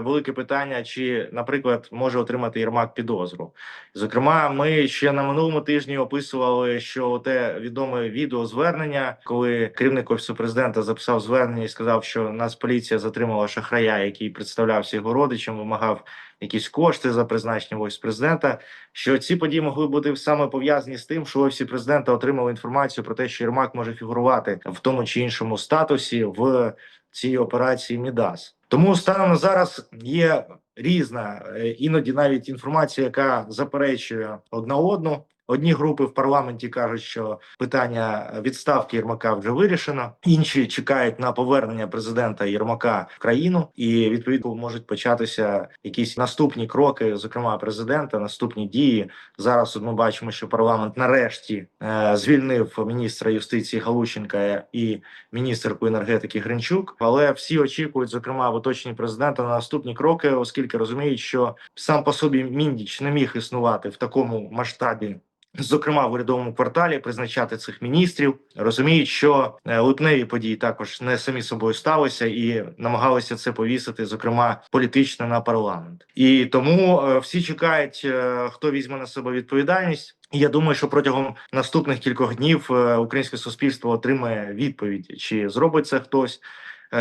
велике питання, чи, наприклад, може отримати Єрмак підозру. Зокрема, ми ще на минулому тижні описували, що те відоме відеозвернення, коли керівник офісу президента записав звернення і сказав, що Нацполіція затримала шахрая, який представлявся його родичем, вимагав якісь кошти за призначення в офіс президента. Що ці події могли бути саме пов'язані з тим, що офісі президента отримали інформацію про те, що Єрмак може фігурувати в тому чи іншому статусі в цій операції Мідас. Тому станом на зараз є різна, е, іноді навіть інформація, яка заперечує одна одну. Одні групи в парламенті кажуть, що питання відставки Єрмака вже вирішено. Інші чекають на повернення президента Єрмака в країну, і відповідно можуть початися якісь наступні кроки, зокрема президента, наступні дії. Зараз от ми бачимо, що парламент нарешті е, звільнив міністра юстиції Галущенка і міністерку енергетики Гринчук. Але всі очікують, зокрема в оточенні президента, на наступні кроки, оскільки розуміють, що сам по собі міндіч не міг існувати в такому масштабі. Зокрема, в урядовому кварталі призначати цих міністрів розуміють, що е, липневі події також не самі собою сталися і намагалися це повісити, зокрема політично на парламент. І тому е, всі чекають, е, хто візьме на себе відповідальність. Я думаю, що протягом наступних кількох днів українське суспільство отримає відповідь, чи зробить це хтось,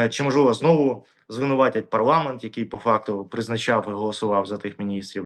чи можливо знову звинуватять парламент, який по факту призначав і голосував за тих міністрів.